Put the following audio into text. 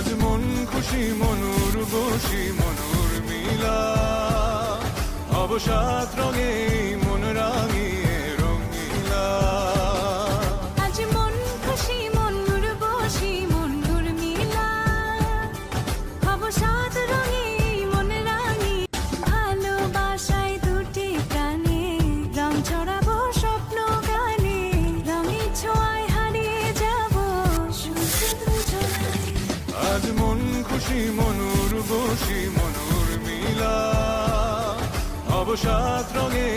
আজ মন খুশি মনুর বসি মনুর মিলা। অবসাদ রঙে মন রাগ আজ মন খুশি মনুর বসি মনুর মিলা। অবসাদ রঙে